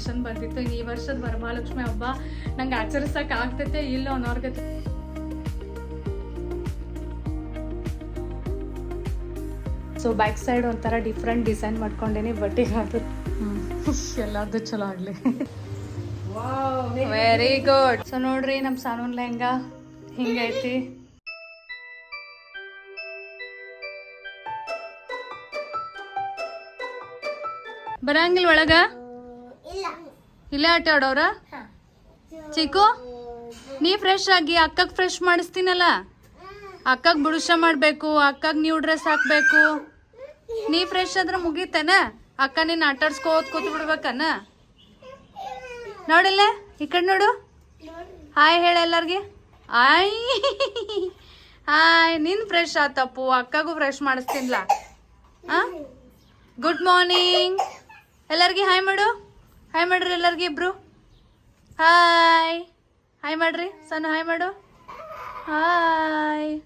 Tension ಬಂದಿತ್ತು. ಈ ವರ್ಷದ ವರಮಹಾಲಕ್ಷ್ಮಿ ಹಬ್ಬ ನಂಗೆ ಆಚರಿಸಕ್ ಆಗ್ತೈತೆ ಇಲ್ಲ ಅನ್ನೋರ್ಗೆ ಸೊ ಬ್ಯಾಕ್ ಸೈಡ್ ಒಂಥರ ಡಿಫ್ರೆಂಟ್ ಡಿಸೈನ್ ಮಾಡ್ಕೊಂಡೇನಿ ಬಟ್ಟಿಗೆ ಅದು ಎಲ್ಲಾರ್ದು ಚಲೋ ಆಗ್ಲಿ. ವೆರಿ ಗುಡ್ ಸೊ ನೋಡ್ರಿ ನಮ್ಮ ಸಾನೂನ್ ಲೆಹಂಗಾ ಹಿಂಗೈತಿ ಬರಂಗಿಲ್ಲ ಒಳಗ? ಇಲ್ಲ ಆಟ ಆಡೋರ ಚಿಕ್ಕು ನೀ ಫ್ರೆಶ್ ಆಗಿ ಅಕ್ಕಗೆ ಫ್ರೆಶ್ ಮಾಡಿಸ್ತೀನಲ್ಲ? ಅಕ್ಕಗೆ ಬುಡುಷ ಮಾಡಬೇಕು ಅಕ್ಕಗ್ ನೀವು ಡ್ರೆಸ್ ಹಾಕಬೇಕು. ನೀ ಫ್ರೆಶ್ ಆದ್ರೆ ಮುಗೀತೇನ? ಅಕ್ಕ ನೀನ್ ಆಟಾಡ್ಸ್ಕೋತ್ ಕೂತ್ ಬಿಡ್ಬೇಕನ? ನೋಡಿಲ್ಲ? ಈ ಕಡೆ ನೋಡು. ಹಾಯ್ ಹೇಳ ಎಲ್ಲಾರ್ಗೆ. ಆಯ್ ಹಾಯ್ ನಿನ್ ಫ್ರೆಶ್ ಆತಪ್ಪು. ಅಕ್ಕಗೂ ಫ್ರೆಶ್ ಮಾಡಿಸ್ತೀನಿಲ್ಲ ಹಾಂ? ಗುಡ್ ಮಾರ್ನಿಂಗ್ ಎಲ್ಲರಿಗೆ ಹಾಯ್ ಮಾಡು. ಹಾಯ್ ಮಾಡ್ರಿ ಎಲ್ಲರಿಗೂ ಇಬ್ರು? ಹಾಯ್ ಹಾಯ್ ಮಾಡ್ರಿ. ಸಣ್ಣ ಹಾಯ್ ಮಾಡು. ಹಾಯ್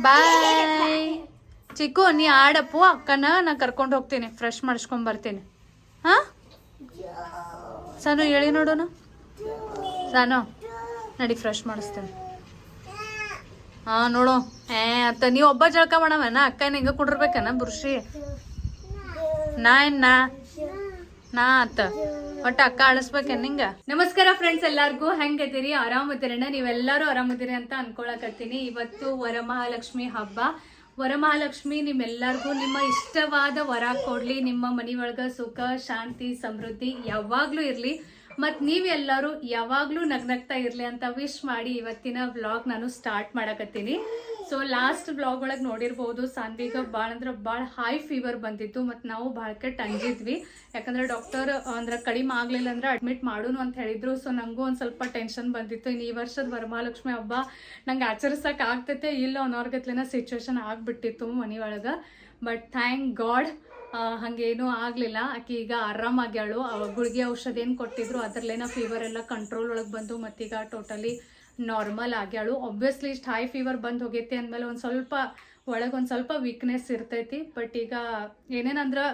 ಬಾಯ್ ಚಿಕ್ಕು, ನೀ ಆಡಪ್ಪು, ಅಕ್ಕನ ನಾ ಕರ್ಕೊಂಡು ಹೋಗ್ತೀನಿ. ಫ್ರೆಶ್ ಮಾಡಿಸ್ಕೊಂಡ್ ಬರ್ತೀನಿ. ಹಾ? ಸಾನು, ಹೇಳಿ ನೋಡೋಣ. ಸಾನು, ನಡಿ ಫ್ರೆಶ್ ಮಾಡಿಸ್ತೇನೆ. ಹಾ, ನೋಡು. ಏ, ಅತ್ತ ನೀವು ಒಬ್ಬ ಜಳಕ ಮಾಡವನ? ಅಕ್ಕನ ಹಿಂಗ ಕುಡಿರ್ಬೇಕನ, ಬುರ್ಷಿ? ನಾ ಏನ್ ನಾ ಆತ ಒಟ್ಟ ಅಕ್ಕ ಅಳಿಸ್ಬೇಕೇನ್ ನಿಂಗ? ನಮಸ್ಕಾರ ಫ್ರೆಂಡ್ಸ್ ಎಲ್ಲಾರ್ಗೂ ಹೆಂಗದಿರಿ ಆರಾಮದಿರಣ್ಣ ನೀವೆಲ್ಲರೂ ಆರಾಮದಿರಿ ಅಂತ ಅನ್ಕೊಳಕತ್ತೀನಿ ಇವತ್ತು ವರಮಹಾಲಕ್ಷ್ಮಿ ಹಬ್ಬ. ವರಮಹಾಲಕ್ಷ್ಮಿ ನಿಮ್ಮೆಲ್ಲರಿಗೂ ನಿಮ್ಮ ಇಷ್ಟವಾದ ವರ ಕೊಡ್ಲಿ. ನಿಮ್ಮ ಮನಿ ಒಳಗ ಸುಖ, ಶಾಂತಿ, ಸಮೃದ್ಧಿ ಯಾವಾಗ್ಲೂ ಇರ್ಲಿ. ಮತ್ ನೀವೆಲ್ಲರೂ ಯಾವಾಗ್ಲೂ ನಗ್ನಗ್ತಾ ಇರ್ಲಿ ಅಂತ ವಿಶ್ ಮಾಡಿ ಇವತ್ತಿನ ವ್ಲಾಗ್ ನಾನು ಸ್ಟಾರ್ಟ್ ಮಾಡಕತ್ತೀನಿ ಸೊ ಲಾಸ್ಟ್ ಬ್ಲಾಗ್ ಒಳಗೆ ನೋಡಿರ್ಬೋದು ಸಾನ್ವಿಗ ಭಾಳ ಅಂದ್ರೆ ಭಾಳ ಹೈ ಫೀವರ್ ಬಂದಿತ್ತು ಮತ್ತು ನಾವು ಭಾಳ ಕೆಟ್ಟ ಅಂಜಿದ್ವಿ ಯಾಕಂದ್ರೆ ಡಾಕ್ಟರ್ ಅಂದ್ರೆ ಕಡಿಮೆ ಆಗಲಿಲ್ಲ ಅಂದ್ರೆ ಅಡ್ಮಿಟ್ ಮಾಡೋನು ಅಂತ ಹೇಳಿದ್ರು. ಸೊ ನನಗೂ ಒಂದು ಸ್ವಲ್ಪ ಟೆನ್ಷನ್ ಬಂದಿತ್ತು. ಇನ್ನು ಈ ವರ್ಷದ ವರಮಹಾಲಕ್ಷ್ಮಿ ಹಬ್ಬ ನಂಗೆ ಆಚರಿಸಕ್ಕೆ ಆಗ್ತೈತೆ, ಇಲ್ಲ ಅನ್ನೋರ್ಗತ್ಲಿನ ಸಿಚುವೇಶನ್ ಆಗಿಬಿಟ್ಟಿತ್ತು ಮನೆ ಒಳಗೆ. ಬಟ್ ಥ್ಯಾಂಕ್ ಗಾಡ್ ಹಾಗೇನೂ ಆಗಲಿಲ್ಲ. ಆಕೆ ಈಗ ಆರಾಮಾಗ್ಯಾಳು ಗುಳಿಗೆ ಔಷಧ ಏನು ಕೊಟ್ಟಿದ್ರು. ಅದರಲ್ಲೇನ ಫೀವರ್ ಎಲ್ಲ ಕಂಟ್ರೋಲ್ ಒಳಗೆ ಬಂದು ಮತ್ತೀಗ ಟೋಟಲಿ ನಾರ್ಮಲ್ ಆಗ್ಯಾಳು ಆಬ್ವಿಯಸ್ಲಿ ಇಷ್ಟು ಹೈ ಫೀವರ್ ಬಂದು ಹೋಗೈತಿ ಅಂದಮೇಲೆ ಒಂದು ಸ್ವಲ್ಪ ಒಳಗೆ ಒಂದು ಸ್ವಲ್ಪ ವೀಕ್ನೆಸ್ ಇರ್ತೈತಿ. ಬಟ್ ಈಗ ಏನೇನಂದ್ರೆ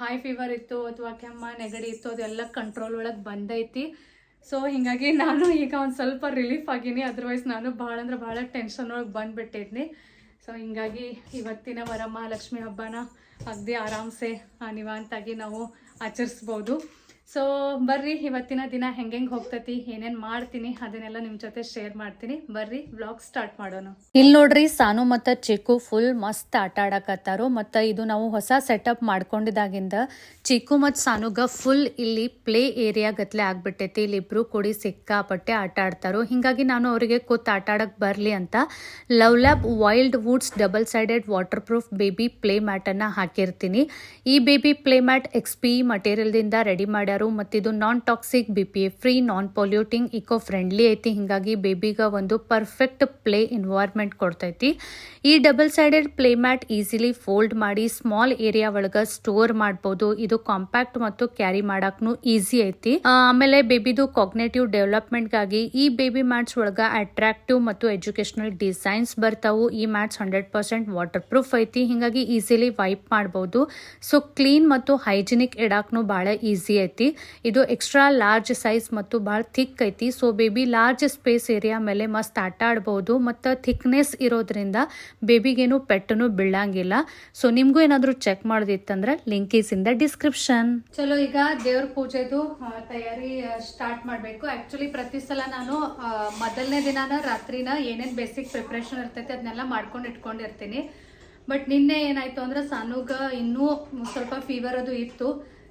ಹೈ ಫೀವರ್ ಇತ್ತು ಅಥವಾ ಕೆಮ್ಮ, ನೆಗಡಿ ಇತ್ತು, ಅದೆಲ್ಲ ಕಂಟ್ರೋಲ್ ಒಳಗೆ ಬಂದೈತಿ. ಸೊ ಹಿಂಗಾಗಿ ನಾನು ಈಗ ಒಂದು ಸ್ವಲ್ಪ ರಿಲೀಫ್ ಆಗೀನಿ. ಅದರ್ವೈಸ್ ನಾನು ಭಾಳ ಅಂದ್ರೆ ಭಾಳ ಟೆನ್ಷನ್ ಒಳಗೆ ಬಂದುಬಿಟ್ಟಿದ್ನಿ. ಸೊ ಹಿಂಗಾಗಿ ಇವತ್ತಿನ ವರಮಹಾಲಕ್ಷ್ಮಿ ಹಬ್ಬನ ಅಗದಿ ಆರಾಮ್ಸೆ ನಿವಾಂತಾಗಿ ನಾವು ಆಚರಿಸ್ಬೋದು. ಸೊ ಬರ್ರಿ, ಇವತ್ತಿನ ದಿನ ಹೆಂಗೆ ಹೋಗ್ತೈತಿ, ಏನೇನ್ ಮಾಡ್ತೀನಿ, ಅದನ್ನೆಲ್ಲ ನಿಮ್ಮ ಜೊತೆ ಶೇರ್ ಮಾಡ್ತೀನಿ. ಬರ್ರಿ ವ್ಲಾಗ್ ಸ್ಟಾರ್ಟ್ ಮಾಡೋಣ. ಇಲ್ಲಿ ನೋಡ್ರಿ, ಸಾನು ಮತ್ತು ಚಿಕ್ಕು ಫುಲ್ ಮಸ್ತ್ ಆಟ ಆಡಕತ್ತಾರು. ಮತ್ತ ಇದು ನಾವು ಹೊಸ ಸೆಟಪ್ ಮಾಡ್ಕೊಂಡಿದಾಗಿಂದ ಚಿಕ್ಕು ಮತ್ತು ಸಾನುಗ ಫುಲ್ ಇಲ್ಲಿ ಪ್ಲೇ ಏರಿಯಾ ಗತ್ಲೆ ಆಗ್ಬಿಟ್ಟೈತಿ. ಇಲ್ಲಿ ಇಬ್ರು ಕೂಡಿ ಸಿಕ್ಕಾಪಟ್ಟೆ ಆಟ ಆಡ್ತಾರು. ಹಿಂಗಾಗಿ ನಾನು ಅವರಿಗೆ ಕೂತ್ ಆಟ ಆಡಕ್ಕೆ ಬರಲಿ ಅಂತ love lab wild woods double sided waterproof baby play mat ಅನ್ನ ಹಾಕಿರ್ತೀನಿ. ಈ baby play mat X P ದಿಂದ ರೆಡಿ ಮಾಡ್ಯಾರು ಮತ್ತು ಇದು non toxic B P A free non polluting eco friendly ಐತಿ. ಹಿಂಗಾಗಿ ಬೇಬಿಗ ಒಂದು ಪರ್ಫೆಕ್ಟ್ ಪ್ಲೇ ಎನ್ವೈರ್ಮೆಂಟ್ ಕೊಡ್ತೈತಿ. ಈ double sided play mat easily fold ಮಾಡಿ ಸ್ಮಾಲ್ ಏರಿಯಾ ಒಳಗ ಸ್ಟೋರ್ ಮಾಡ್ಬೋದು. ಇದು ಕಾಂಪ್ಯಾಕ್ಟ್ ಮತ್ತು ಕ್ಯಾರಿ ಮಾಡಕ್ನು ಈಸಿ ಐತಿ. ಆಮೇಲೆ ಬೇಬಿದು ಕಾಗ್ನೇಟಿವ್ ಡೆವಲಪ್ಮೆಂಟ್ಗಾಗಿ ಈ ಬೇಬಿ ಮ್ಯಾಟ್ಸ್ ಒಳಗ ಅಟ್ರಾಕ್ಟಿವ್ ಮತ್ತು ಎಜುಕೇಶನಲ್ ಡಿಸೈನ್ಸ್ ಬರ್ತಾವು. ಈ mats hundred percent waterproof ಐತಿ. ಹಿಂಗಾಗಿ ಈಸಿಲಿ ವೈಪ್ ಮಾಡಬಹುದು ಸೊ ಕ್ಲೀನ್ ಮತ್ತು ಹೈಜಿನಿಕ್ ಇಡಾಕ್ನು ಬಹಳ ಈಸಿ ಐತಿ. ಇದು ಎಕ್ಸ್ಟ್ರಾ ಲಾರ್ಜ್ ಸೈಜ್ ಮತ್ತು ಬಹಳ ಥಿಕ್ ಐತಿ. So baby large space area ಮೇಲೆ ಮಸ್ತ್ ಆಟ ಆಡ್ಬೋದು. ಮತ್ತು ಥಿಕ್ನೆಸ್ ಇರೋದ್ರಿಂದ ಬೇಬಿಗೇನು ಪೆಟ್ಟನು ಬೀಳಂಗಿಲ್ಲ. ಸೊ ನಿಮ್ಗೂ ಏನಾದರೂ check ಮಾಡೋದಿತ್ತಂದ್ರೆ link is in the description ಚಲೋ, ಈಗ ದೇವ್ರ ಪೂಜೆದು ತಯಾರಿ ಸ್ಟಾರ್ಟ್ ಮಾಡಬೇಕು. ಆ್ಯಕ್ಚುಲಿ ಪ್ರತಿ ಸಲ ನಾನು ಮೊದಲನೇ ದಿನಾನ ರಾತ್ರಿನ ಏನೇನು ಬೇಸಿಕ್ ಪ್ರಿಪ್ರೇಷನ್ ಇರ್ತೈತೆ ಅದನ್ನೆಲ್ಲ ಮಾಡ್ಕೊಂಡು ಇಟ್ಕೊಂಡಿರ್ತೀನಿ. ಬಟ್ ನಿನ್ನೆ ಏನಾಯ್ತು ಅಂದ್ರೆ, ಸಾನುಗ ಇನ್ನೂ ಸ್ವಲ್ಪ ಫೀವರ್ ಅದು ಇತ್ತು.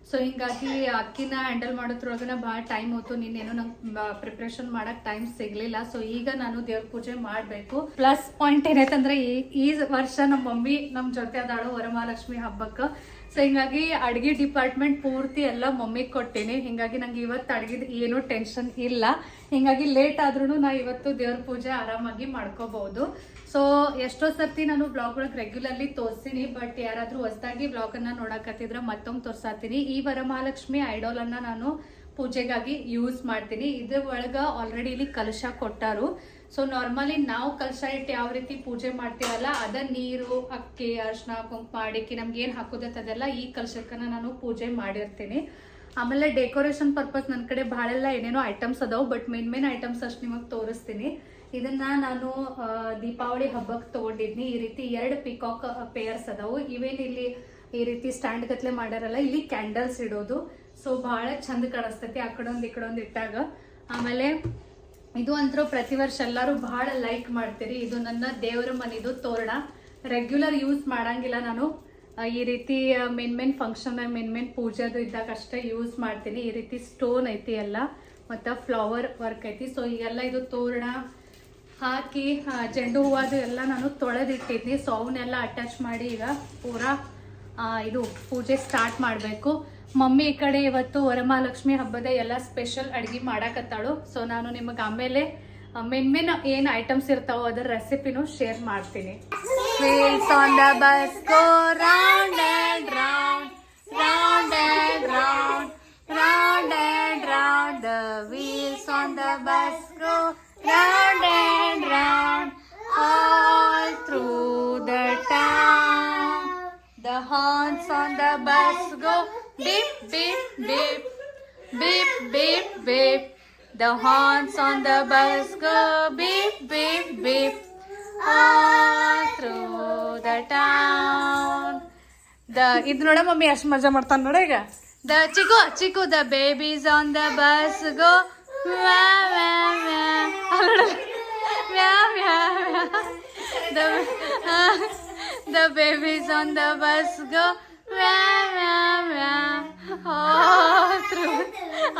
ಸೊ ಹಿಂಗಾಗಿ ಅಕ್ಕಿನ ಹ್ಯಾಂಡಲ್ ಮಾಡೋದ್ರೊಳಗನ ಭಾಳ ಟೈಮ್ ಹೋಯ್ತು. ನಿನ್ನೇನು ನಂಗೆ ಪ್ರಿಪ್ರೇಷನ್ ಮಾಡಕ್ ಟೈಮ್ ಸಿಗ್ಲಿಲ್ಲ. ಸೊ ಈಗ ನಾನು ದೇವ್ರ ಪೂಜೆ ಮಾಡಬೇಕು. ಪ್ಲಸ್ ಪಾಯಿಂಟ್ ಏನೈತಂದ್ರೆ ಈ ವರ್ಷ ನಮ್ಮ ಮಮ್ಮಿ ನಮ್ಮ ಜೊತೆ ಅದಾಳು ವರಮಹಾಲಕ್ಷ್ಮಿ ಹಬ್ಬಕ್ಕೆ. ಸೊ ಹಿಂಗಾಗಿ ಅಡ್ಗೆ ಡಿಪಾರ್ಟ್ಮೆಂಟ್ ಪೂರ್ತಿ ಎಲ್ಲ ಮಮ್ಮಿಗೆ ಕೊಟ್ಟೇನಿ. ಹಿಂಗಾಗಿ ನಂಗೆ ಇವತ್ತು ಅಡ್ಗಿದ್ ಏನೂ ಟೆನ್ಷನ್ ಇಲ್ಲ. ಹಿಂಗಾಗಿ ಲೇಟ್ ಆದ್ರೂ ನಾ ಇವತ್ತು ದೇವ್ರ ಪೂಜೆ ಆರಾಮಾಗಿ ಮಾಡ್ಕೋಬಹುದು ಸೊ ಎಷ್ಟೋ ಸರ್ತಿ ನಾನು ಬ್ಲಾಗ್ ಒಳಗೆ ರೆಗ್ಯುಲರ್ಲಿ ತೋರಿಸ್ತೀನಿ ಬಟ್ ಯಾರಾದರೂ ಹೊಸದಾಗಿ ಬ್ಲಾಗ್ ಅನ್ನ ನೋಡಕತ್ತಿದ್ರೆ ಮತ್ತೊಮ್ಮೆ ತೋರ್ಸಾತೀನಿ. ಈ ವರಮಹಾಲಕ್ಷ್ಮಿ ಐಡೋಲನ್ನು ನಾನು ಪೂಜೆಗಾಗಿ ಯೂಸ್ ಮಾಡ್ತೀನಿ. ಇದ್ರ ಒಳಗೆ ಆಲ್ರೆಡಿ ಇಲ್ಲಿ ಕಲಶ ಕೊಟ್ಟಾರು. ಸೊ ನಾರ್ಮಲಿ ನಾವು ಕಲಶ ಇಟ್ಟು ಯಾವ ರೀತಿ ಪೂಜೆ ಮಾಡ್ತೀವಲ್ಲ, ಅದ ನೀರು, ಅಕ್ಕಿ ಅರ್ಶಿನ ಕುಂಕುಮ, ಅಡಿಕೆ ನಮ್ಗೆ ಏನು ಹಾಕೋದೈತೆ ಅದೆಲ್ಲ ಈ ಕಲಶಕ್ಕನ್ನ ನಾನು ಪೂಜೆ ಮಾಡಿರ್ತೀನಿ. ಆಮೇಲೆ ಡೆಕೋರೇಷನ್ ಪರ್ಪಸ್ ನನ್ನ ಕಡೆ ಭಾಳೆಲ್ಲ ಏನೇನೋ ಐಟಮ್ಸ್ ಅದಾವು ಬಟ್ ಮೇನ್ ಮೇನ್ ಐಟಮ್ಸ್ ಅಷ್ಟು ನಿಮಗೆ ತೋರಿಸ್ತೀನಿ. ಇದನ್ನ ನಾನು ದೀಪಾವಳಿ ಹಬ್ಬಕ್ಕೆ ತಗೊಂಡಿದ್ನಿ. ಈ ರೀತಿ ಎರಡು ಪಿಕಾಕ್ ಪೇರ್ಸ್ ಅದಾವು. ಇವೇನ್ ಇಲ್ಲಿ ಈ ರೀತಿ ಸ್ಟ್ಯಾಂಡ್ ಗತ್ಲೆ ಮಾಡ್ಯಾರಲ್ಲ, ಇಲ್ಲಿ ಕ್ಯಾಂಡಲ್ಸ್ ಇಡೋದು. ಸೊ ಬಹಳ ಚಂದ ಕಾಣಿಸ್ತೈತಿ ಆ ಕಡೆ ಒಂದ್ ಈ ಕಡೆ ಒಂದ್ ಇಟ್ಟಾಗ. ಆಮೇಲೆ ಇದು ಅಂತೂ ಪ್ರತಿ ವರ್ಷ ಎಲ್ಲರೂ ಬಹಳ ಲೈಕ್ ಮಾಡ್ತೀರಿ. ಇದು ನನ್ನ ದೇವರ ಮನೆದು ತೋರಣ. ರೆಗ್ಯುಲರ್ ಯೂಸ್ ಮಾಡಂಗಿಲ್ಲ ನಾನು. ಈ ರೀತಿ main main function main main ಪೂಜೆದು ಇದ್ದಾಗ ಅಷ್ಟೇ ಯೂಸ್ ಮಾಡ್ತೀನಿ. ಈ ರೀತಿ ಸ್ಟೋನ್ ಐತಿ ಎಲ್ಲ, ಮತ್ತು ಫ್ಲವರ್ ವರ್ಕ್ ಐತಿ. ಸೊ ಈಗೆಲ್ಲ ಇದು ತೋರಣ ಹಾಕಿ ಚೆಂಡು ಹೂವದು ಎಲ್ಲ ನಾನು ತೊಳೆದಿಟ್ಟಿದ್ನಿ. ಸೊ ಅವನ್ನೆಲ್ಲ ಅಟ್ಯಾಚ್ ಮಾಡಿ ಈಗ ಪೂರಾ ಇದು ಪೂಜೆ ಸ್ಟಾರ್ಟ್ ಮಾಡಬೇಕು. ಮಮ್ಮಿ ಈ ಕಡೆ ಇವತ್ತು ವರಮಹಾಲಕ್ಷ್ಮಿ ಹಬ್ಬದ ಎಲ್ಲ ಸ್ಪೆಷಲ್ ಅಡುಗೆ ಮಾಡಾಕತ್ತಾಳು. ಸೊ ನಾನು ನಿಮಗೆ ಆಮೇಲೆ ಮೆನ್ಮೆನ್ ಮೇನ್ ಏನು ಐಟಮ್ಸ್ ಇರ್ತಾವೋ ಅದರ ರೆಸಿಪಿನೂ ಶೇರ್ ಮಾಡ್ತೀನಿ. on the bus go beep, beep, beep, beep, beep, beep. The horns on the bus go beep, beep, beep, all through the town. The ಇದು ನೋಡ ಮಮ್ಮಿ ಎಷ್ಟು ಮಜಾ ಮಾಡ್ತಾನ ನೋಡ ಈಗ the ಚಿಕು ಚಿಕು the babies on the bus go wah wah wah ಅಲ್ಲ ನೋಡು. Wah wah wah the the babies on the bus go ವ್ಯಾ ವ್ಯಾ ವ್ಯಾ ಥ್ರೂ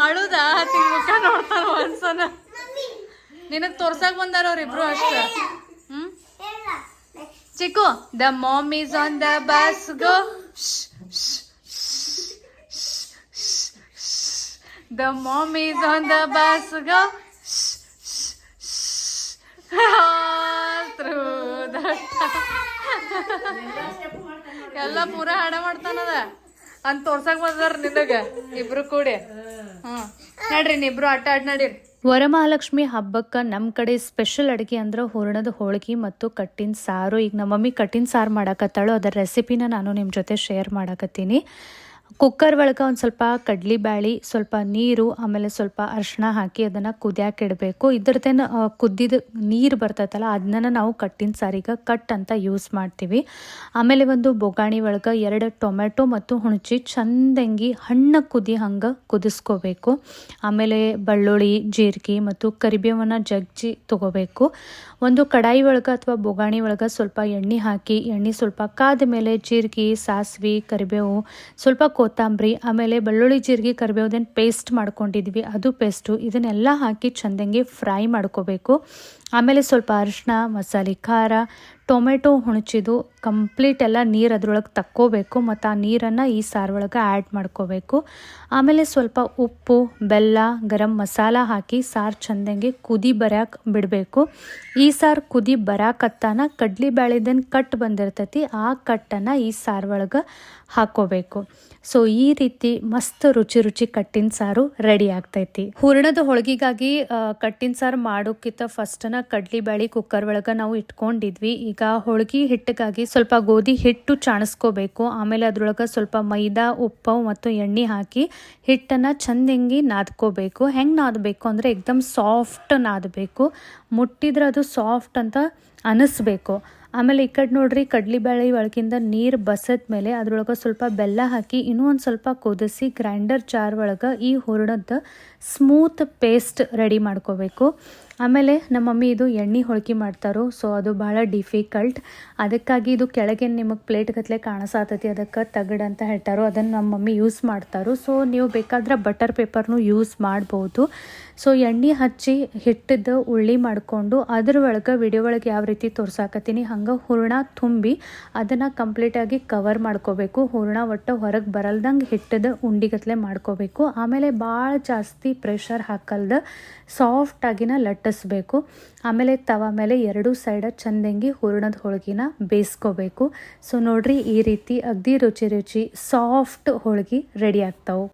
ಅಳುದಾ ತಿಂಗ್ ಮುಖ ನೋಡ್ತಾರ ಒಂದ್ಸಲ ನಿನಗ್ ತೋರ್ಸಕ್ ಬಂದಾರ ಅವ್ರಿಬ್ರು ಅಷ್ಟ ಹ್ಮ್ Chikku the mom is on the bus go the mom is on the bus go through the ಎಲ್ಲ ಪೂರ ಹಾಡ ಮಾಡ್ತಾನದ ಅಂತ ತೋರ್ಸಕ್ ಬಂದಾರ ನಿನಗ ಇಬ್ರು ಕೂಡಿ. ಹ್ಮ್. ನಡ್ರಿ ನೀಬ್ರು ಆಟ ಆಡ್ ನಡೀರಿ. ವರಮಹಾಲಕ್ಷ್ಮಿ ಹಬ್ಬಕ್ಕೆ ನಮ್ಮ ಕಡೆ ಸ್ಪೆಷಲ್ ಅಡುಗೆ ಅಂದ್ರೆ ಹೂರ್ಣದ ಹೋಳಿಗೆ ಮತ್ತು ಕಟ್ಟಿನ ಸಾರು. ಈಗ ನಮ್ಮ ಮಮ್ಮಿ ಕಟ್ಟಿನ ಸಾರು ಮಾಡಾಕತ್ತಾಳು. ಅದರ ರೆಸಿಪಿನ ನಾನು ನಿಮ್ಮ ಜೊತೆ ಶೇರ್ ಮಾಡಾಕತ್ತೀನಿ. ಕುಕ್ಕರ್ ಒಳಗೆ ಒಂದು ಸ್ವಲ್ಪ ಕಡ್ಲಿ ಬ್ಯಾಳಿ, ಸ್ವಲ್ಪ ನೀರು, ಆಮೇಲೆ ಸ್ವಲ್ಪ ಅರಿಶಿಣ ಹಾಕಿ ಅದನ್ನು ಕುದಿಯಾಕೆ ಇಡಬೇಕು. ಇದ್ರದ್ದೇನು ಕುದ್ದಿದ ನೀರು ಬರ್ತೈತಲ್ಲ ಅದನ್ನ ನಾವು ಕಟ್ಟಿನ ಸಾರಿಗೆ ಕಟ್ ಅಂತ ಯೂಸ್ ಮಾಡ್ತೀವಿ. ಆಮೇಲೆ ಒಂದು ಬೊಗಾಣಿ ಒಳಗೆ ಎರಡು ಟೊಮೆಟೊ ಮತ್ತು ಹುಣಚಿ ಚಂದಂಗಿ ಹಣ್ಣ ಕುದಿ ಹಂಗೆ ಕುದಿಸ್ಕೋಬೇಕು. ಆಮೇಲೆ ಬೆಳ್ಳುಳ್ಳಿ, ಜೀರಿಗೆ ಮತ್ತು ಕರಿಬೇವನ್ನ ಜಗ್ಜಿ ತಗೋಬೇಕು. ಒಂದು ಕಡಾಯಿ ಒಳಗೆ ಅಥವಾ ಬೊಗಾಣಿ ಒಳಗೆ ಸ್ವಲ್ಪ ಎಣ್ಣೆ ಹಾಕಿ, ಎಣ್ಣೆ ಸ್ವಲ್ಪ ಕಾದ ಮೇಲೆ ಜೀರಿಗೆ, ಸಾಸಿವೆ, ಕರಿಬೇವು ಸ್ವಲ್ಪ ಕೊತ್ತಂಬರಿ ಆಮೇಲೆ ಬೆಳ್ಳುಳ್ಳಿ ಜೀರಿಗೆ ಕರಿಬೇವುದೇನು ಪೇಸ್ಟ್ ಮಾಡ್ಕೊಂಡಿದ್ವಿ. ಅದು ಪೇಸ್ಟು ಇದನ್ನೆಲ್ಲ ಹಾಕಿ ಚಂದಂಗೆ ಫ್ರೈ ಮಾಡ್ಕೋಬೇಕು. ಆಮೇಲೆ ಸ್ವಲ್ಪ ಅರಿಶಿನ ಮಸಾಲೆ ಖಾರ, ಟೊಮೆಟೊ ಹುಣಚಿದು, ಕಂಪ್ಲೀಟ್ ಎಲ್ಲ ನೀರು ಅದ್ರೊಳಗೆ ತಕ್ಕೋಬೇಕು ಮತ್ತು ಆ ನೀರನ್ನು ಈ ಸಾರು ಒಳಗೆ ಆ್ಯಡ್ ಮಾಡ್ಕೋಬೇಕು. ಆಮೇಲೆ ಸ್ವಲ್ಪ ಉಪ್ಪು, ಬೆಲ್ಲ, ಗರಂ ಮಸಾಲ ಹಾಕಿ ಸಾರು ಚಂದಂಗೆ ಕುದಿ ಬರ್ಯಾಕೆ ಬಿಡಬೇಕು. ಈ ಸಾರು ಕುದಿ ಬರಾಕತ್ತಾನ ಕಡ್ಲಿ ಬ್ಯಾಳಿದೇನು ಕಟ್ ಬಂದಿರ್ತೈತಿ, ಆ ಕಟ್ಟನ್ನು ಈ ಸಾರು ಒಳಗೆ ಹಾಕೋಬೇಕು. ಸೊ ಈ ರೀತಿ ಮಸ್ತ್ ರುಚಿ ರುಚಿ ಕಟ್ಟಿನ ಸಾರು ರೆಡಿ ಆಗ್ತೈತಿ. ಹೂರಣದ ಹೋಳಿಗೆಗಾಗಿ ಕಟ್ಟಿನ ಸಾರು ಮಾಡೋಕ್ಕಿಂತ ಫಸ್ಟನ ಕಡ್ಲಿ ಬ್ಯಾಳಿ ಕುಕ್ಕರ್ ಒಳಗೆ ನಾವು ಇಟ್ಕೊಂಡಿದ್ವಿ. ಈಗ ಹೋಳಿಗೆ ಹಿಟ್ಟಿಗಾಗಿ ಸ್ವಲ್ಪ ಗೋಧಿ ಹಿಟ್ಟು ಚಾಣಿಸ್ಕೋಬೇಕು. ಆಮೇಲೆ ಅದ್ರೊಳಗೆ ಸ್ವಲ್ಪ ಮೈದಾ, ಉಪ್ಪು ಮತ್ತು ಎಣ್ಣೆ ಹಾಕಿ ಹಿಟ್ಟನ್ನು ಚಂದಂಗಿ ನಾದ್ಕೋಬೇಕು. ಹೆಂಗೆ ನಾದಬೇಕು ಅಂದರೆ ಎಕ್ದಮ್ ಸಾಫ್ಟ್ ನಾದಬೇಕು. ಮುಟ್ಟಿದ್ರೆ ಅದು ಸಾಫ್ಟ್ ಅಂತ ಅನಿಸ್ಬೇಕು. ಆಮೇಲೆ ಈ ಕಡೆ ನೋಡ್ರಿ ಕಡ್ಲಿಬೇಳೆ ಒಳಗಿಂದ ನೀರು ಬಸದ ಮೇಲೆ ಅದರೊಳಗೆ ಸ್ವಲ್ಪ ಬೆಲ್ಲ ಹಾಕಿ ಇನ್ನೂ ಒಂದು ಸ್ವಲ್ಪ ಕುದಿಸಿ ಗ್ರೈಂಡರ್ ಚಾರ್ ಒಳಗೆ ಈ ಹೂರಣದ ಸ್ಮೂತ್ ಪೇಸ್ಟ್ ರೆಡಿ ಮಾಡ್ಕೋಬೇಕು. ಆಮೇಲೆ ನಮ್ಮ ಮಮ್ಮಿ ಇದು ಎಣ್ಣೆ ಹೋಳಿಗೆ ಮಾಡ್ತಾರೋ, ಸೊ ಅದು ಭಾಳ ಡಿಫಿಕಲ್ಟ್ ಅದಕ್ಕಾಗಿ ಇದು ಕೆಳಗೆ ನಿಮಗೆ ಪ್ಲೇಟ್ಗತ್ತಲೆ ಕಾಣಿಸತೈತಿ, ಅದಕ್ಕೆ ತಗಡ್ ಅಂತ ಹೇಳ್ತಾರೋ, ಅದನ್ನು ನಮ್ಮ ಮಮ್ಮಿ ಯೂಸ್ ಮಾಡ್ತಾರೋ. ಸೊ ನೀವು ಬೇಕಾದ್ರೆ ಬಟರ್ ಪೇಪರ್ನು ಯೂಸ್ ಮಾಡ್ಬೋದು. ಸೊ ಎಣ್ಣೆ ಹಚ್ಚಿ ಹಿಟ್ಟಿದ್ದು ಉಳ್ಳಿ ಮಾಡಿಕೊಂಡು ಅದ್ರ ಒಳಗೆ ವಿಡಿಯೋ ಒಳಗೆ ಯಾವ ರೀತಿ ತೋರ್ಸಾಕತ್ತೀನಿ, ಹಂಗೆ ಹೂರ್ಣ ತುಂಬಿ ಅದನ್ನು ಕಂಪ್ಲೀಟಾಗಿ ಕವರ್ ಮಾಡ್ಕೋಬೇಕು. ಹೂರ್ಣ ಒಟ್ಟು ಹೊರಗೆ ಬರಲ್ದಂಗೆ ಹಿಟ್ಟದ ಉಂಡಿಗತ್ಲೆ ಮಾಡ್ಕೋಬೇಕು. ಆಮೇಲೆ ಭಾಳ ಜಾಸ್ತಿ ಪ್ರೆಷರ್ ಹಾಕಲ್ದ ಸಾಫ್ಟಾಗಿನ ಲಟ್ಟಿಸ್ಬೇಕು. ಆಮೇಲೆ ತವ ಮೇಲೆ ಎರಡೂ ಸೈಡ ಚಂದಂಗಿ ಹೂರ್ಣದ ಹೋಳ್ಗಿನ ಬೇಯಿಸ್ಕೋಬೇಕು. ಸೊ ನೋಡ್ರಿ ಈ ರೀತಿ ಅಗ್ದಿ ರುಚಿ ರುಚಿ ಸಾಫ್ಟ್ ಹೋಳ್ಗಿ ರೆಡಿ ಆಗ್ತಾವೆ.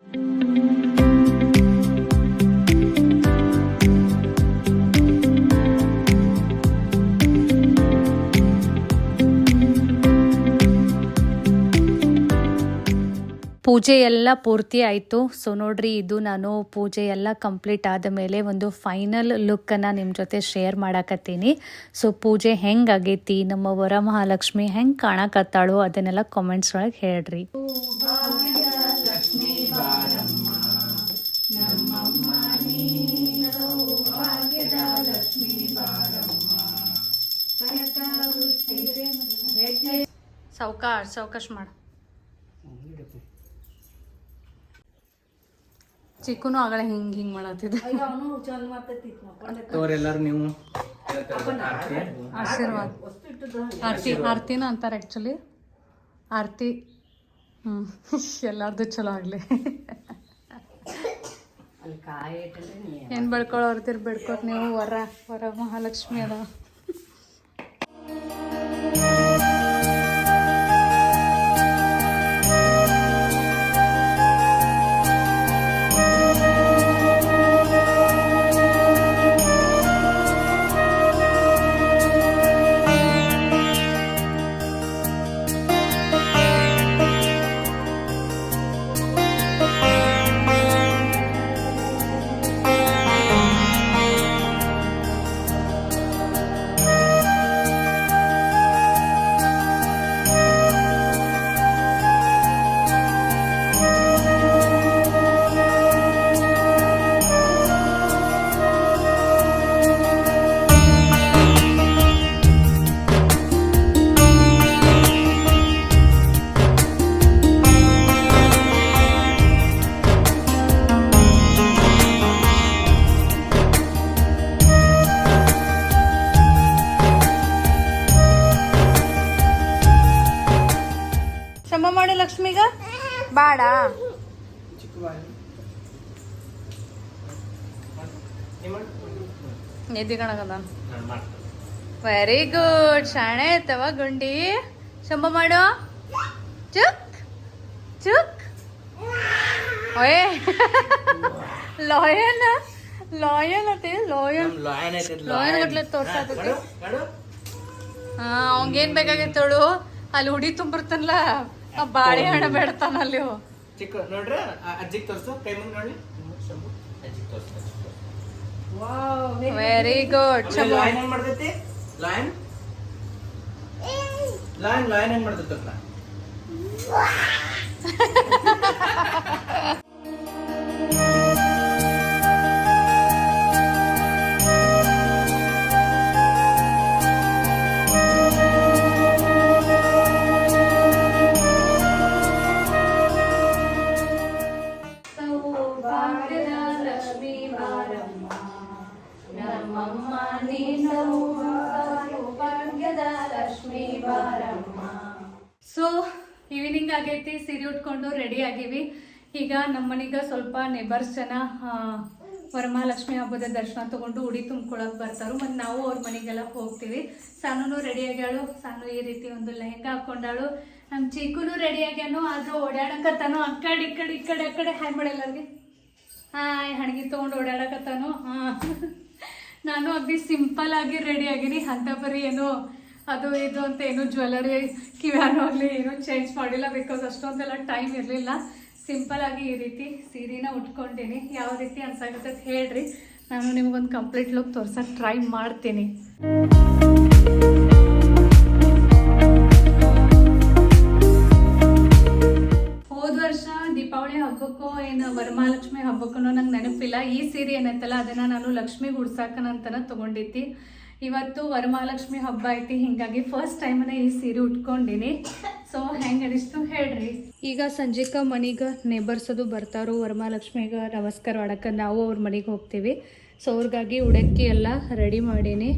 ಪೂಜೆ ಎಲ್ಲ ಪೂರ್ತಿ ಆಯಿತು. ಸೊ ನೋಡ್ರಿ, ಇದು ನಾನು ಪೂಜೆ ಎಲ್ಲ ಕಂಪ್ಲೀಟ್ ಆದ ಮೇಲೆ ಒಂದು ಫೈನಲ್ ಲುಕ್ಕನ್ನು ನಿಮ್ಮ ಜೊತೆ ಶೇರ್ ಮಾಡಾಕತ್ತೀನಿ. ಸೊ ಪೂಜೆ ಹೆಂಗೆ ಆಗೈತಿ? ನಮ್ಮ ವರಮಹಾಲಕ್ಷ್ಮಿ ಹೆಂಗೆ ಕಾಣಕತ್ತಾಳು ಅದನ್ನೆಲ್ಲ ಕಾಮೆಂಟ್ಸ್ ಒಳಗೆ ಹೇಳ್ರಿ. ಸೌಕಾರ್ ಸಾವಕಾಶ ಮಾಡು. ಚಿಕ್ಕನು ಆಗಲೇ ಹಿಂಗೆ ಹಿಂಗೆ ಮಾಡತ್ತಿದ್ದ. ಎಲ್ಲಾರು ನೀವು ಆಶೀರ್ವಾದ. ಆರತಿ ಆರತಿನ ಅಂತಾರೆ ಆ್ಯಕ್ಚುಲಿ ಆರತಿ ಹ್ಞೂ ಎಲ್ಲಾರ್ದು ಚಲೋ ಆಗಲಿ. ಏನು ಬೆಳ್ಕೊಳ್ಳೋರ್ತಿರ್ ಬೆಳ್ಕೊಟ್ ನೀವು ವರ ವರ ಮಹಾಲಕ್ಷ್ಮಿ ಅದ ಶಂಭ ಮಾಡು ಲಕ್ಷ್ಮೀಗ. ಬಾಡ. ವೆರಿ ಗುಡ್ ಶಾಣೆ ಆಯ್ತವ ಗುಂಡಿ. ಶಂಭ ಮಾಡು. ಚುಕ್. ಚುಕ್. ಓಯ್. ಲಾಯನ್. ಲಾಯನ್ ಅತಿ ಲಾಯನ್. ಲಾಯನ್ ಗಟ್ಲೆ ತೋರ್ಸಾತತಿ ಹಾ ಅವಂಗೇನ್ ಬೇಕಾಗಿತ್ತು ಅಲ್ಲಿ ಹುಡಿ ತುಂಬಿರ್ತಾನಲ್ಲ ಆ ಬಾಳೆಹಣ್ಣು ಬೇಡತಾನ ಅಲ್ಲಿ ಅವ. ಚಿಕ್ಕ ನೋಡ್ರ ಅಜ್ಜಿಗೆ ತೋರಿಸು ಕೈ ಮುಂದೆ ನೋಡ್ಲಿ ಶಂಭು. ಅಜ್ಜಿಗೆ ತೋರ್ಸು ವೆರಿ ಗುಡ್ ಚಲೋ ಲಾಯನ್ ಹೆಂಗ್ ಮಾಡ್ತೈತಿ? ಲಾಯನ್ ಲಾಯನ್ ಲಾಯನ್ ಹೆಂಗ್ ಮಾಡ್ತೈತಿ ಸೊ ಈವ್ನಿಂಗ್ ಆಗೈತಿ, ಸೀರೆ ಉಟ್ಕೊಂಡು ರೆಡಿ ಆಗೀವಿ. ಈಗ ನಮ್ಮನೀಗ ಮನೆಗೆ ಸ್ವಲ್ಪ ನೆಬರ್ಸ್ ಜನ ವರಮಹಾಲಕ್ಷ್ಮಿ ಹಬ್ಬದ ದರ್ಶನ ತಗೊಂಡು ಉಡಿ ತುಂಬ್ಕೊಳಕ್ ಬರ್ತಾರು. ಮತ್ತು ನಾವು ಅವ್ರ ಮನೆಗೆಲ್ಲ ಹೋಗ್ತೀವಿ. ಸಾನು ರೆಡಿ ಆಗ್ಯಾಳು. ಸಾನು ಈ ರೀತಿ ಒಂದು ಲೆಹೆಂಗಾ ಹಾಕೊಂಡಾಳು ನಮ್ಮ ಚೀಕುನು ರೆಡಿ ಆಗ್ಯಾನು, ಆದ್ರೂ ಓಡಾಡಕತ್ತಾನು ಆ ಕಡೆ, ಈ ಕಡೆ ಈ ಕಡೆ, ಆ ಕಡೆ. ಹಾಯ್ ಮಾಡಲ್ಲರಿಗೆ ಹಾಯ್ ಹಣಗಿ ತೊಗೊಂಡು ಓಡಾಡಕತ್ತಾನು ಹಾ ನಾನು ಅಗ್ದಿ ಸಿಂಪಲ್ ಆಗಿ ರೆಡಿ ಆಗಿನಿ. ಅಂತ ಬರೀ ಏನು ಅದು ಇದು ಅಂತ ಏನು ಜ್ಯುವೆಲರಿ ಕಿವ್ಯಾನು ಆಗಲಿ ಏನೂ ಚೇಂಜ್ ಮಾಡಿಲ್ಲ ಬಿಕಾಸ್ ಅಷ್ಟೊಂದೆಲ್ಲ ಟೈಮ್ ಇರಲಿಲ್ಲ. ಸಿಂಪಲ್ ಆಗಿ ಈ ರೀತಿ ಸೀರೆನ ಉಟ್ಕೊಂಡೀನಿ. ಯಾವ ರೀತಿ ಅನ್ಸಾಗುತ್ತೆ ಹೇಳ್ರಿ. ನಾನು ನಿಮ್ಗೊಂದು ಕಂಪ್ಲೀಟ್ ಲುಕ್ ತೋರ್ಸಕ್ಕೆ ಟ್ರೈ ಮಾಡ್ತೀನಿ. ಏನು ವರಮಹಾಲಕ್ಷ್ಮಿ ಹಬ್ಬಕ್ಕೂ ನಂಗೆ ನೆನಪಿಲ್ಲ. ಈ ಸೀರೆ ಏನೈತಲ್ಲ, ಅದನ್ನು ನಾನು ಲಕ್ಷ್ಮಿ ಗುಡ್ಸಾಕನಂತನ ತಗೊಂಡಿದ್ದಿ. ಇವತ್ತು ವರಮಹಾಲಕ್ಷ್ಮಿ ಹಬ್ಬ ಐತಿ, ಹಿಂಗಾಗಿ ಫಸ್ಟ್ ಟೈಮನ್ನ ಈ ಸೀರೆ ಉಟ್ಕೊಂಡಿನಿ. ಸೊ ಹೆಂಗೆ ಅನಿಸ್ತು ಹೇಳ್ರಿ. ಈಗ ಸಂಜೆಕ ಮನೆಗೆ ನೆಬರ್ಸೋದು ಬರ್ತಾರು ವರಮಹಾಲಕ್ಷ್ಮಿಗೆ ನಮಸ್ಕಾರ ಮಾಡಕ್ಕೆ ನಾವು ಅವ್ರ ಮನೆಗೆ ಹೋಗ್ತೀವಿ. ಸೊ ಅವ್ರಿಗಾಗಿ ಉಡಕ್ಕಿ ಎಲ್ಲ ರೆಡಿ ಮಾಡೀನಿ.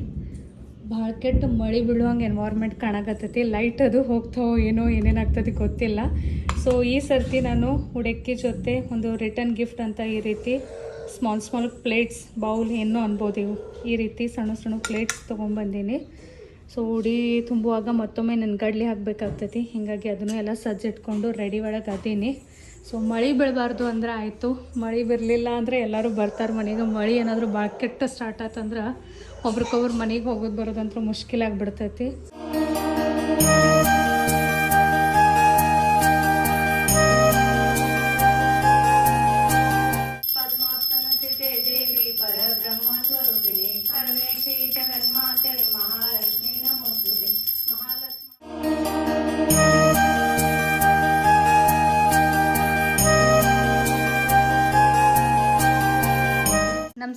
ಭಾಳ ಕೆಟ್ಟ ಮಳೆ ಬೀಳುವಂಗೆ ಎನ್ವೈರ್ಮೆಂಟ್ ಕಾಣಕತ್ತೈತಿ. ಲೈಟ್ ಅದು ಹೋಗ್ತಾವೋ ಏನೋ ಏನೇನಾಗ್ತದೆ ಗೊತ್ತಿಲ್ಲ. ಸೊ ಈ ಸರ್ತಿ ನಾನು ಹುಡುಕಿ ಜೊತೆ ಒಂದು ರಿಟರ್ನ್ ಗಿಫ್ಟ್ ಅಂತ ಈ ರೀತಿ ಸ್ಮಾಲ್ ಸ್ಮಾಲ್ ಪ್ಲೇಟ್ಸ್ ಬೌಲ್ ಏನೋ ಅನ್ಬೋದು ಈ ರೀತಿ ಸಣ್ಣ ಸಣ್ಣ ಪ್ಲೇಟ್ಸ್ ತೊಗೊಂಬಂದೀನಿ. ಸೊ ಉಡಿ ತುಂಬುವಾಗ ಮತ್ತೊಮ್ಮೆ ನೆನ್ಗಡ್ಲಿ ಹಾಕಬೇಕಾಗ್ತೈತಿ. ಹೀಗಾಗಿ ಅದನ್ನು ಎಲ್ಲ ಸಜ್ಜಿಟ್ಕೊಂಡು ರೆಡಿ ಒಳಗೆ ಅದೀನಿ ಸೊ ಮಳೆ ಬೀಳಬಾರ್ದು ಅಂದ್ರೆ ಆಯಿತು. ಮಳೆ ಬರಲಿಲ್ಲ ಅಂದರೆ ಎಲ್ಲರೂ ಬರ್ತಾರೆ ಮನೆಗೆ. ಮಳೆ ಏನಾದರೂ ಭಾಳ ಕೆಟ್ಟ ಸ್ಟಾರ್ಟ್ ಆತಂದ್ರೆ ಒಬ್ರಿಗೊಬ್ರು ಮನೆಗೆ ಹೋಗೋದು ಬರೋದಂತೂ ಮುಷ್ಕಿಲಾಗಿ ಆಗಿಬಿಡ್ತೈತಿ.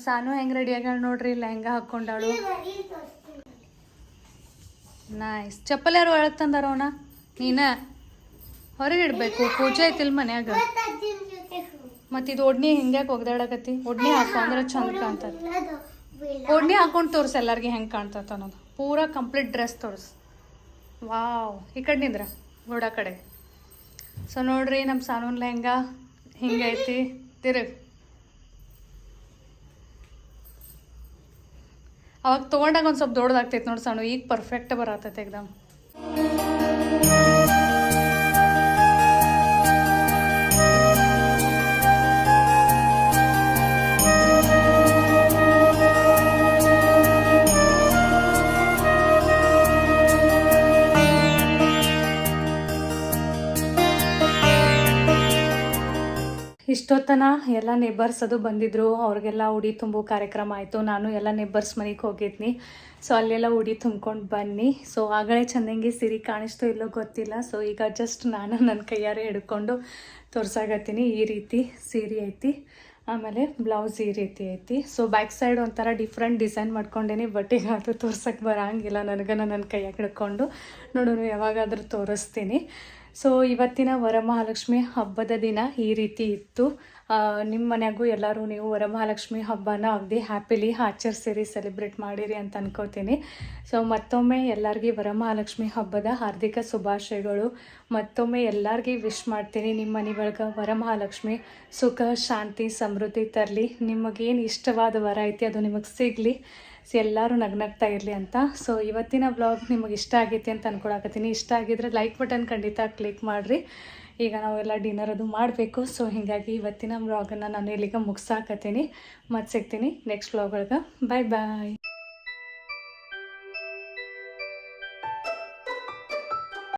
ಸಾನು ಹೆಂಗೆ ರೆಡಿ ಆಗ್ಯಾಳ ನೋಡ್ರಿ ಲೆಹಂಗಾ ಹಾಕ್ಕೊಂಡಾಳು ನೈಸ್ ಚಪ್ಪಲ್ ಯಾರು ಒಳಗೆ ತಂದಾರ ಅವನ? ನೀನ? ಹೊರಗೆ ಇಡಬೇಕು, ಪೂಜೆ ಐತಿಲ್ ಮನ್ಯಾಗ. ಮತ್ತು ಇದು ಒಡ್ನಿ ಹಿಂಗ್ಯಾಕೆ ಒಗ್ದಾಡಕತ್ತಿ? ಒಡ್ನಿ ಹಾಕೋ ಅಂದ್ರೆ ಚಂದ ಕಾಣ್ತದೆ ಒಡ್ನಿ ಹಾಕೊಂಡು ತೋರ್ಸ ಎಲ್ಲಾರ್ಗೆ ಹೆಂಗೆ ಕಾಣ್ತದೆ ಅನ್ನೋದು. ಪೂರಾ ಕಂಪ್ಲೀಟ್ ಡ್ರೆಸ್ ತೋರ್ಸ್. ವಾವ್. ಈ ಕಡೆ ನಿಂದ್ರ, ಗೋಡ ಕಡೆ. ಸೊ ನೋಡ್ರಿ ನಮ್ಮ ಸಾನೂನ್ ಲೆಹಂಗಾ ಹಿಂಗೈತಿ. ತಿರುಗ್. ಅವಾಗ ತೊಗೊಂಡಾಗ ಒಂದು ಸ್ವಲ್ಪ ದೊಡ್ಡದಾಗ್ತೈತೆ ನೋಡಿ ಸಣ್ಣ ಈಗ ಪರ್ಫೆಕ್ಟ್ ಬರತೈತೆ ಎಕ್ದಮ್ ಇಷ್ಟೊತ್ತನ ಎಲ್ಲ ನೇಬರ್ಸ್ ಅದು ಬಂದಿದ್ರು, ಅವ್ರಿಗೆಲ್ಲ ಉಡಿ ತುಂಬೋ ಕಾರ್ಯಕ್ರಮ ಆಯಿತು, ನಾನು ಎಲ್ಲ ನೇಬರ್ಸ್ ಮನೆಗೆ ಹೋಗಿದ್ನಿ. ಸೊ ಅಲ್ಲೆಲ್ಲ ಉಡಿ ತುಂಬ್ಕೊಂಡು ಬನ್ನಿ. ಸೊ ಆಗಲೇ ಚೆನ್ನಾಗಿ ಸಿರಿ ಕಾಣಿಸ್ತೋ ಇಲ್ಲೋ ಗೊತ್ತಿಲ್ಲ. ಸೊ ಈಗ ಜಸ್ಟ್ ನಾನು ನನ್ನ ಕೈಯಾರೆ ಹಿಡ್ಕೊಂಡು ತೋರ್ಸಾಗತ್ತೀನಿ ಈ ರೀತಿ ಸೀರೆ ಐತಿ, ಆಮೇಲೆ ಬ್ಲೌಸ್ ಈ ರೀತಿ ಐತಿ. ಸೊ ಬ್ಯಾಕ್ ಸೈಡ್ ಒಂಥರ ಡಿಫ್ರೆಂಟ್ ಡಿಸೈನ್ ಮಾಡ್ಕೊಂಡೇನಿ ಬಟ್ ಈಗ ಅದು ತೋರ್ಸಕ್ಕೆ ಬರಂಗಿಲ್ಲ. ನನಗೆ ನನ್ನ ಕೈಯಾಗ ಹಿಡ್ಕೊಂಡು. ನೋಡೋಣ ಯಾವಾಗಾದರೂ ತೋರಿಸ್ತೀನಿ. ಸೊ ಇವತ್ತಿನ ವರಮಹಾಲಕ್ಷ್ಮಿ ಹಬ್ಬದ ದಿನ ಈ ರೀತಿ ಇತ್ತು. ನಿಮ್ಮ ಮನೆಗೂ ಎಲ್ಲರೂ ನೀವು ವರಮಹಾಲಕ್ಷ್ಮಿ ಹಬ್ಬನ ಅಗದಿ ಹ್ಯಾಪಿಲಿ ಆಚರಿಸಿರಿ, ಸೆಲೆಬ್ರೇಟ್ ಮಾಡಿರಿ ಅಂತ ಅನ್ಕೋತೀನಿ. ಸೊ ಮತ್ತೊಮ್ಮೆ ಎಲ್ಲರಿಗೂ ವರಮಹಾಲಕ್ಷ್ಮಿ ಹಬ್ಬದ ಹಾರ್ದಿಕ ಶುಭಾಶಯಗಳು. ಮತ್ತೊಮ್ಮೆ ಎಲ್ಲರಿಗೂ ವಿಶ್ ಮಾಡ್ತೀನಿ ನಿಮ್ಮ ಮನೆ ಒಳಗೆ ವರಮಹಾಲಕ್ಷ್ಮಿ ಸುಖ, ಶಾಂತಿ, ಸಮೃದ್ಧಿ ತರಲಿ. ನಿಮಗೇನು ಇಷ್ಟವಾದ ವರ ಐತಿ ಅದು ನಿಮಗೆ ಸಿಗಲಿ. ಸೊ ಎಲ್ಲರೂ ನಗ್ನಗ್ತಾ ಇರಲಿ ಅಂತ. ಸೊ ಇವತ್ತಿನ ವ್ಲಾಗ್ ನಿಮಗೆ ಇಷ್ಟ ಆಗೈತಿ ಅಂತ ಅಂದ್ಕೊಳಕತ್ತೀನಿ ಇಷ್ಟ ಆಗಿದ್ರೆ ಲೈಕ್ ಬಟನ್ ಖಂಡಿತ ಕ್ಲಿಕ್ ಮಾಡಿರಿ. ಈಗ ನಾವೆಲ್ಲ ಡಿನ್ನರ್ ಅದು ಮಾಡಬೇಕು. ಸೊ ಹೀಗಾಗಿ ಇವತ್ತಿನ ವ್ಲಾಗನ್ನು ನಾನು ಇಲ್ಲಿಗೆ ಮುಗಿಸಾಕತ್ತೀನಿ. ಮತ್ತೆ ಸಿಗ್ತೀನಿ ನೆಕ್ಸ್ಟ್ ವ್ಲಾಗ್ ಒಳಗೆ. ಬಾಯ್ ಬಾಯ್